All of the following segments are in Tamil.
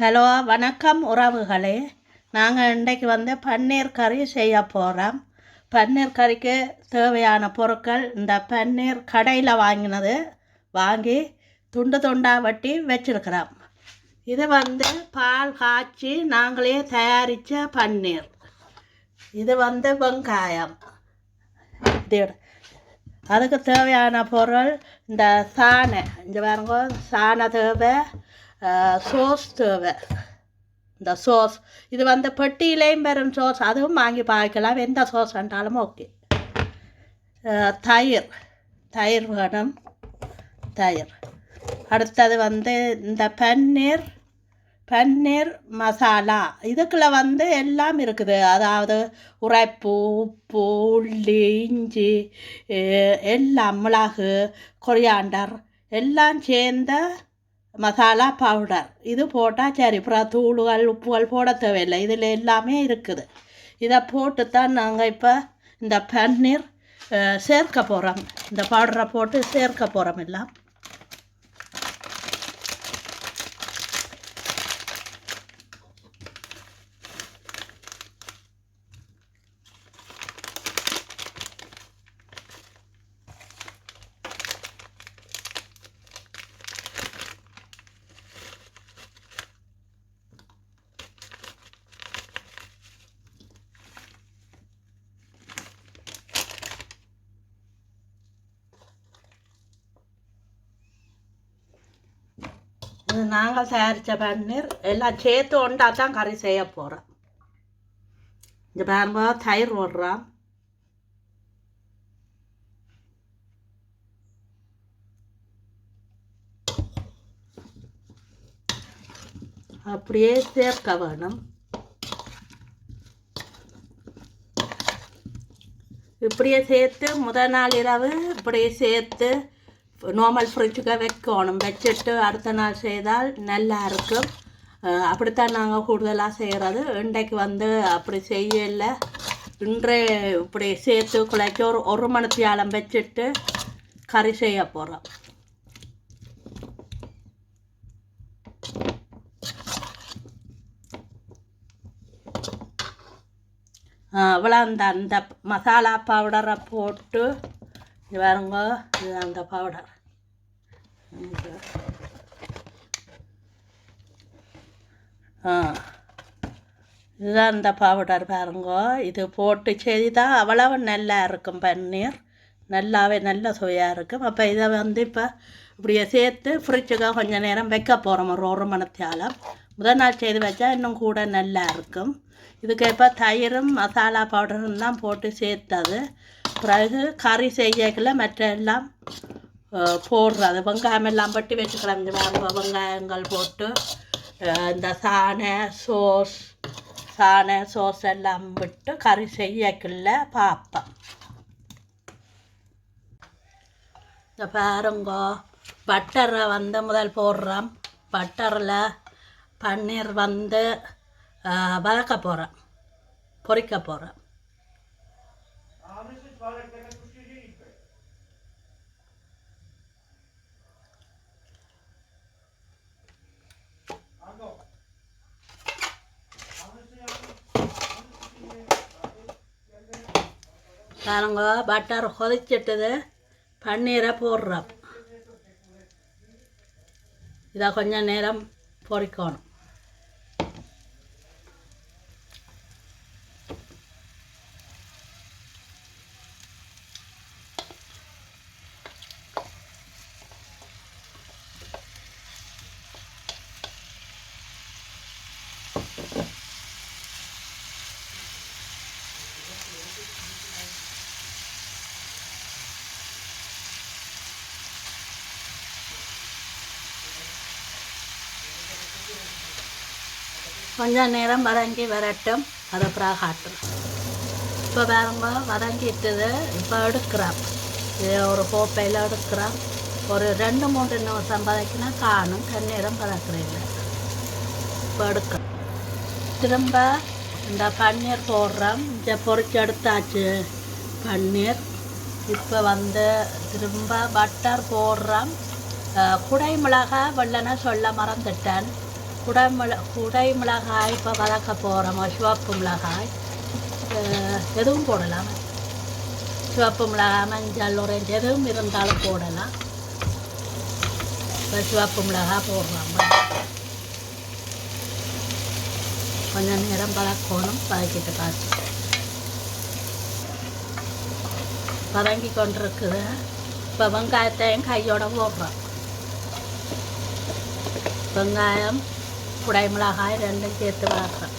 ஹலோ வணக்கம் உறவுகளே. நாங்கள் இன்றைக்கு வந்து பன்னீர் கறி செய்ய போகிறோம் பன்னீர் கறிக்கு தேவையான பொருட்கள் இந்த பன்னீர் கடையில் வாங்கினது வாங்கி துண்டு துண்டாக வெட்டி வச்சிருக்கிறோம். இது வந்து பால் காய்ச்சி நாங்களே தயாரித்த பன்னீர். இது வந்து வெங்காயம். அதுக்கு தேவையான பொருள் இந்த சாணை. இந்த பாருங்க சாணை தேவை. சோஸ் தேவை. இந்த சோஸ் இது வந்து பெட்டியிலையும் பெறும் சோஸ் அதுவும் வாங்கி பார்க்கலாம் எந்த சோஸ் வேண்டாலும் ஓகே தயிர். தயிர் வேணும். தயிர். அடுத்தது வந்து இந்த பன்னீர். பன்னீர் மசாலா. இதுக்குள்ள வந்து எல்லாம் இருக்குது. அதாவது உரைப்பு உப்பு உள்ளி இஞ்சி எல்லாம் மிளகு கொரியாண்டர் எல்லாம் சேர்ந்த மசாலா பவுடர் இது போட்டால் சரி அப்புறம் தூளுகள் உப்புகள் போட தேவையில்லை இதில் எல்லாமே இருக்குது. இதை போட்டு தான் நாங்கள் இப்போ இந்த பன்னீர் சேர்க்க போகிறோம் இந்த பவுடரை போட்டு சேர்க்க போகிறோம் எல்லாம். அது நாங்கள் தயாரித்த பன்னீர் எல்லாம் சேர்த்து ஒன்றா தான் கறி செய்ய போகிறோம் இந்த பாருங்க தயிர் விடுறோம் அப்படியே சேர்க்க வேணும் இப்படியே சேர்த்து முதல் நாள் இரவு இப்படியே சேர்த்து நார்மல் ஃப்ரிட்ஜுக்கு வைக்கணும். வச்சுட்டு அடுத்த நாள் செய்தால் நல்லா இருக்கும். அப்படித்தான் நாங்கள் கூடுதலாக செய்கிறது இன்றைக்கு வந்து அப்படி செய்யல. இன்றே இப்படி சேர்த்து குழைச்சி ஒரு ஒரு மணித்தியாலம் வச்சுட்டு கறி செய்ய போகிறோம் அவ்வளோ அந்த அந்த மசாலா பவுடரை போட்டு இது பாருங்க இது அந்த பவுடர் ஆ. இதுதான் அந்த பவுடர் பாருங்க. இது போட்டு செய்தால் அவ்வளவு நல்லா இருக்கும் பன்னீர். நல்லாவே நல்ல சுவையாக இருக்கும். அப்போ இதை வந்து இப்போ இப்படியே சேர்த்து ஃப்ரிட்ஜுக்கு கொஞ்சம் நேரம் வைக்க போகிறோம் ஒரு ஒரு மணத்தியாலம். முதல் நாள் செய்து வச்சா இன்னும் கூட நல்லா இருக்கும். இதுக்கு இப்போ தயிரும் மசாலா பவுடரும் தான் போட்டு சேர்த்தது. பிறகு கறி செய்யக்குள்ள மற்ற எல்லாம் போடுறது. வெங்காயம் எல்லாம் பட்டி வச்சுக்கிறோம் இந்த வெங்காயங்கள் போட்டு இந்த சாணை சோஸ் சாணை சோஸ் எல்லாம் விட்டு கறி செய்யக்குள்ள பார்ப்பேன் இந்த பாருங்க பட்டரை வந்து முதல் போடுறோம். பட்டரில் பன்னீர் வந்து வதக்க போகிறேன் பொரிக்க போகிறேன் பாருங்க பட்டர் கொதிச்சிட்டது. பன்னீரை போடுறோம். இதை கொஞ்சம் நேரம் பொரிக்கணும் கொஞ்சம் நேரம் வதங்கி வரட்டும். அதை அப்புறம் காட்டுறோம் இப்போ பாருங்க வதங்கிட்டுது இப்போ எடுக்கிறோம் இது ஒரு கோப்பையில் எடுக்கிறோம் ஒரு ரெண்டு மூன்று நிமிஷம் வதக்கினா காணும். கண்ணீரம் வதக்குறதில்ல இப்போ எடுக்கிறோம் திரும்ப இந்த பன்னீர் போடுறோம். இந்த பொரிச்சு எடுத்தாச்சு. பன்னீர். இப்போ வந்து திரும்ப பட்டர் போடுறோம். குடை மிளகாய் வெள்ளனை சொல்ல மறந்துட்டேன். குடைமிள குடை மிளகாய் இப்போ வதக்க போகிறோம் சிவப்பு மிளகாய். எதுவும் போடலாம். சிவப்பு மிளகாய் மஞ்சள் ஒரேஞ்ச் எதுவும் இருந்தாலும் போடலாம். இப்போ சிவப்பு மிளகாய் போடுறோம். கொஞ்சம் நேரம் பழக்கணும் பழக்கிட்டு பார்த்து வதங்கி கொண்டிருக்குது. இப்போ வெங்காயத்தையும் கையோட போடுறோம் வெங்காயம் குடை மிளகாய் ரெண்டும் சேர்த்து வளர்க்குறோம்.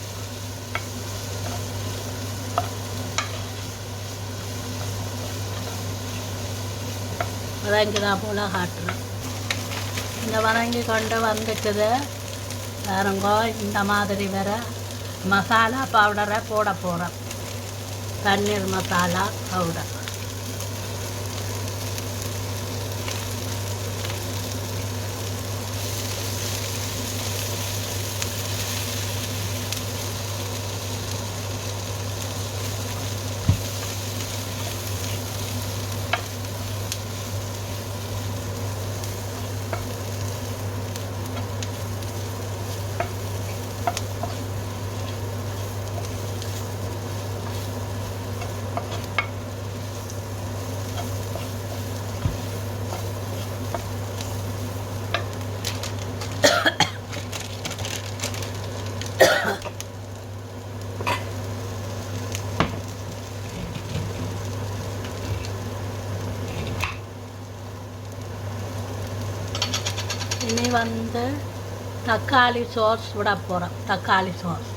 வதங்கி தான் போல் காட்டுறோம். இந்த வதங்கி கொண்டு வந்துட்டுது. வேறங்கோ இந்த மாதிரி வேற மசாலா பவுடரை போட போகிறோம் பன்னீர் மசாலா பவுடர் இனி வந்து தக்காளி சோஸ் விட போகிறோம் தக்காளி சோஸ்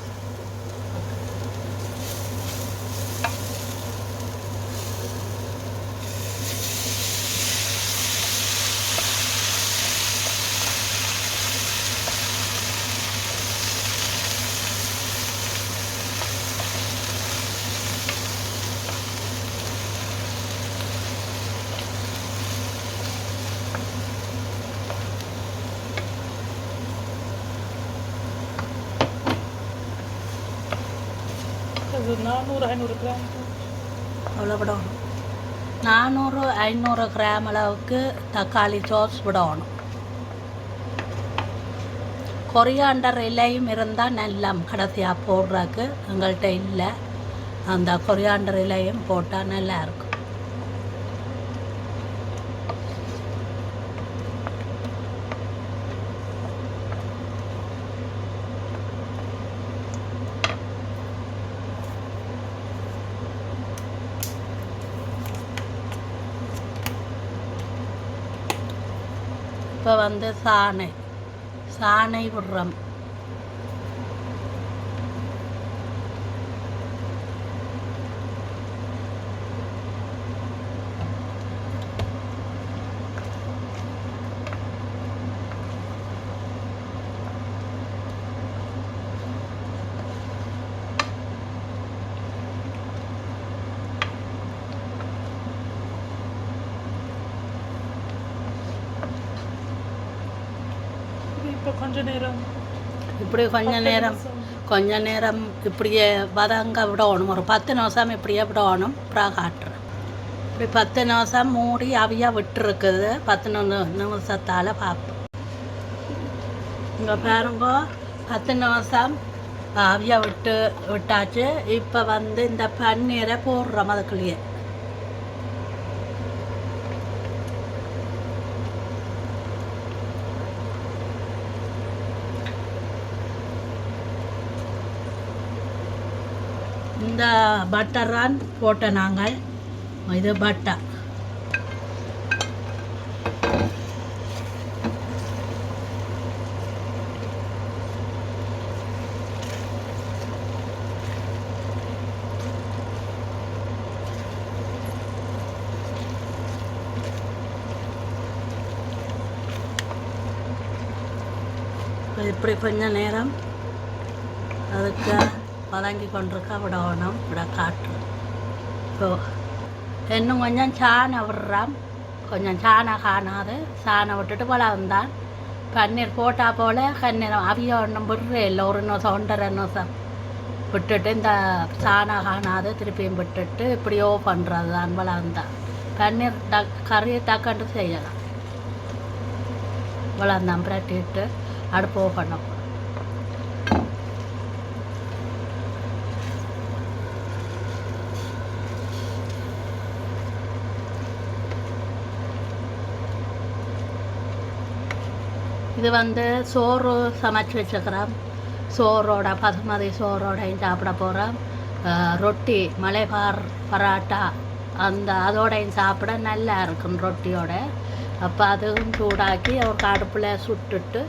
அது நானூறு ஐநூறு கிராம். அவ்வளோ விடணும் நானூறு ஐநூறு கிராம் அளவுக்கு தக்காளி சோஸ் விடணும். கொரியாண்டர் இலையும் இருந்தால் நல்லா கடைசியாக போடுறதுக்கு எங்கள்கிட்ட இல்லை. அந்த கொரியாண்டர் இலையும் போட்டால் நல்லாயிருக்கும் இருக்கும் இப்போ வந்து சாணை. சாணை விடுறோம். இப்போ கொஞ்ச நேரம். இப்படி கொஞ்ச நேரம். கொஞ்ச நேரம் இப்படியே வதங்க விடணும். ஒரு பத்து நிமிஷம் இப்படியே விடணும். அப்புறம் காட்டுறேன். இப்படி பத்து நிமிஷம் மூடி அவியாக விட்டுருக்குது. பத்து நிமி- நிமிஷத்தால் பார்ப்போம். இங்கே பாருங்க. பத்து நிமிஷம் அவியாக விட்டு விட்டாச்சு. இப்போ வந்து இந்த பன்னீரை போடுறோம் அதுக்குள்ளேயே. இந்த பட்டர் போட்ட நாங்கள். இது பட்டர் இப்படி கொஞ்ச நேரம்? அதுக்கு வதங்கி கொண்டிருக்க விடணும் விட காட்டு இப்போ இன்னும் கொஞ்சம் சாணம் விடுறான் கொஞ்சம் சாணம் காணாது சாணம் விட்டுட்டு வளர்ந்தான் பன்னீர் போட்டால் போல் கண்ணீர் அவிய ஒன்றும் விடுறே இல்லை ஒரு நிமிஷம் ஒன்றரை நிமிஷம் விட்டுட்டு இந்த சாணம் காணாது திருப்பியும் விட்டுட்டு இப்படியோ பண்ணுறது தான் வந்தான் பன்னீர் டக் கறியை டக்குன்ட்டு செய்யலாம் வளர்ந்தான் பிரட்டிட்டு அடுப்பு பண்ணப்போ இது வந்து சோறு சமைச்சு வச்சுக்கிறோம். சோறோட பசுமதி சோறோடையும் சாப்பிட போகிறோம் ரொட்டி மலைபார் பராட்டா அந்த அதோடையும் சாப்பிட நல்லா இருக்கும் ரொட்டியோட. அப்போ அதுவும் சூடாக்கி ஒரு கடுப்பில் சுட்டுட்டு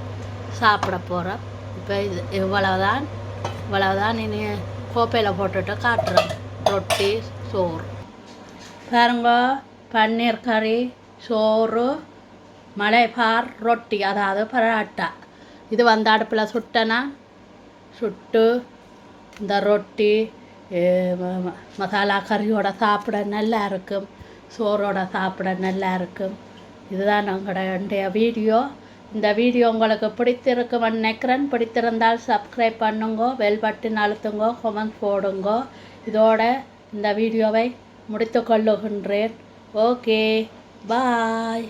சாப்பிட போகிறோம் இப்போ இது இவ்வளவுதான். இவ்வளவுதான் இனி கோப்பையில் போட்டுட்டு காட்டுறோம். ரொட்டி சோறு. பாருங்க பன்னீர் கறி சோறு மலைபார் ரொட்டி அதாவது பராட்டா இது வந்து அடுப்பில் சுட்டனா சுட்டு இந்த ரொட்டி மசாலா கறியோட சாப்பிட நல்லா இருக்கும் சோறோட சாப்பிட நல்லா இருக்கும் இதுதான் எங்களுடைய வீடியோ இந்த வீடியோ உங்களுக்கு பிடித்திருக்கும்னு நினைக்கிறேன் பிடித்திருந்தால் சப்ஸ்கிரைப் பண்ணுங்க வெல் பட்டன் அழுத்துங்க கொமெண்ட் போடுங்க இதோட இந்த வீடியோவை முடித்து கொள்ளுகின்றேன் ஓகே பாய்